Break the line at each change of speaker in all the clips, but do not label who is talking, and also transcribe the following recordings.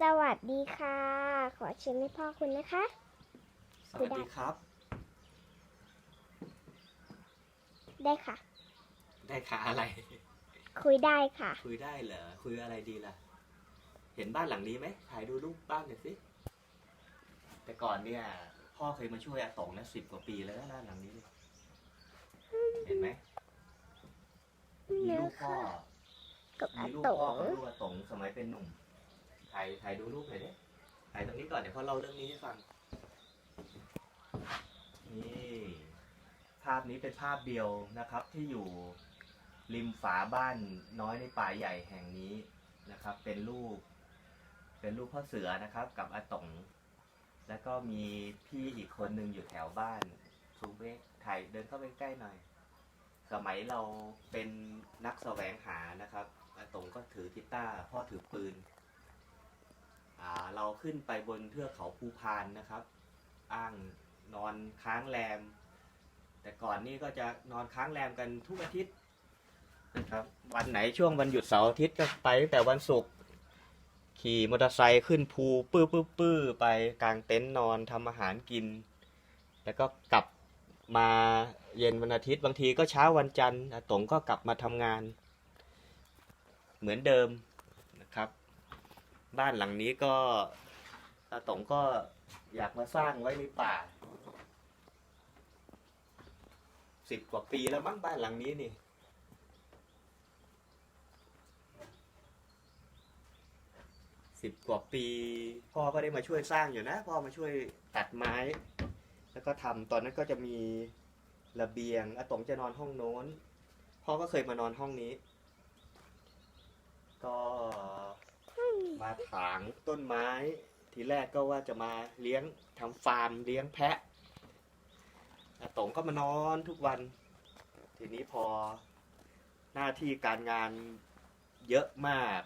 สวัสดีค่ะ ขอเชิญให้พ่อคุณนะคะ
สวัสดีครับ
ได้ค่ะ
ได้ขาอะไร
คุยได้ค่ะ
คุยได้เหรอ คุยอะไรดีล่ะ เห็นบ้านหลังนี้ไหมถ่ายดูรูปบ้านหน่อยสิ แต่ก่อนเนี่ย พ่อเคยมาช่วยอาตงนะสิบกว่าปีแล้วนะบ้านหลังนี้เนี่ยเห็นไหมมีลูกพ่อ
กับอา
มีลูก
โต
พ่อกับลูกอาตงสมัยเป็นหนุ่ม ถ่ายถ่ายดูรูปหน่อยดิถ่ายตรงนี้ก่อนเดี๋ยวพ่อเล่าเรื่องนี้ให้ฟัง นี่ภาพนี้เป็นภาพเดียวนะครับที่อยู่ริมฝาบ้านน้อยในป่าใหญ่แห่งนี้นะครับ เป็นรูป เป็นรูปพ่อเสือนะครับ กับอาตงแล้วก็มีพี่อีกคนหนึ่งอยู่แถวบ้านซูมไปถ่ายเดินเข้าไปใกล้หน่อย สมัยเราเป็นนักแสวงหานะครับอาตงก็ถือกีตาร์พ่อถือปืน เราขึ้นไปบนเทือกเขาภูพานนะครับ อ้างนอนค้างแรม แต่ก่อนนี่ก็จะนอนค้างแรมกันทุกอาทิตย์นะครับ วันไหนช่วงวันหยุดเสาร์อาทิตย์ก็ไปตั้งแต่วันศุกร์ขี่มอเตอร์ไซค์ขึ้นภูปื้อปื้อปื้อไปกลางเต็นท์นอนทำอาหารกิน แล้วก็กลับมาเย็นวันอาทิตย์บางทีก็เช้าวันจันทร์ตงก็กลับมาทำงาน เหมือนเดิมนะครับ บ้านหลังนี้ก็อาตงก็อยากมาสร้างไว้ในป่าสิบกว่าปีแล้วมั้งบ้านหลังนี้นี่ สิบกว่าปี พ่อก็ได้มาช่วยสร้างอยู่นะ พ่อมาช่วยตัดไม้ แล้วก็ทำตอนนั้นก็จะมีระเบียงอาตงจะนอนห้องโน้น พ่อก็เคยมานอนห้องนี้ ก็มา ถางต้นไม้ ทีแรกก็ว่าจะมาเลี้ยงทำฟาร์มเลี้ยงแพะอาตงก็มานอนทุกวัน ทีนี้พอหน้าที่การงานเยอะมาก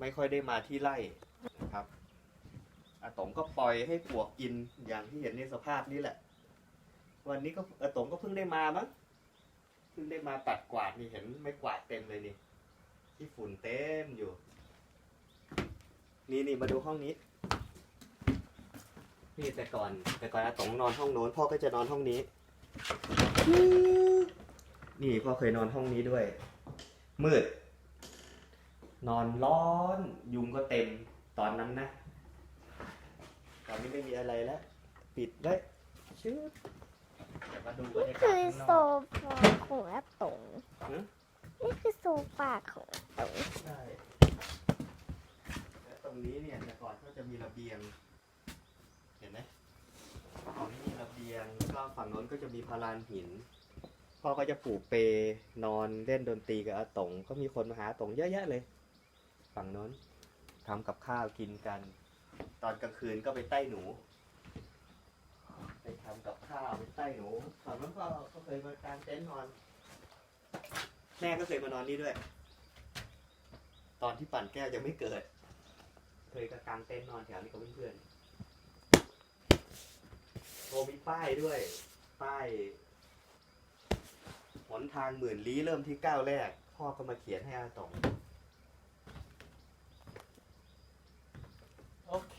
ไม่ค่อยได้มาที่ไร่นะครับอาตงก็ปล่อยให้ปวกกินอย่างที่เห็นในสภาพนี้แหละ วันนี้ก็อาตงก็เพิ่งได้มามั้งเพิ่งได้มาปัดกวาดนี่เห็นไม่กวาดเต็มเลยนี่ที่ฝุ่นเต็มอยู่ นี่นี่มาดูห้องนี้ นี่แต่ก่อน แต่ก่อนอาตงนอนห้องโน้นพ่อก็จะนอนห้องนี้ นี่พ่อเคยนอนห้องนี้ด้วย มืด นอนร้อน ยุงก็เต็มตอนนั้นนะ ตอนนี้ไม่มีอะไรแล้ว ปิดได้ชื่อเดี๋ยวมาดูบรร
นี่
ยากาศ
คือ
ข้างน
โซ
อก
ฟาของอาโตง
หือ
นี่คือโซฟาของอาโตง
ใช่และต รงนี้เนี่ยแต่ก่อนก็จะมีระเบียง เห็นไหมตรงนี้มีระเบียงแล้วก็ฝั่งโน้นก็จะมีพารานหิน พ่อก็จะปลูกเปนอนเล่นดนตรีกับอาตงก็มีคนมาหาอาตงเยอะแยะเลย ฝั่งโน้นทำกับข้าวกินกัน ตอนกลางคืนก็ไปใต้หนู ไปทำกับข้าวไปใต้หนูฝั่งนั้นก็ก็เคยมากางเต็นท์นอน แม่ก็เคยมานอนนี่ด้วย ตอนที่ปั่นแก้วยังไม่เกิด เคยกางเต็นท์นอนแถวนี้กับเพื่อนๆโทรมีป้ายด้วย ป้ายหนทางหมื่นลี้เริ่มที่ก้าวแรก พ่อก็มาเขียนให้อาตอง โอเค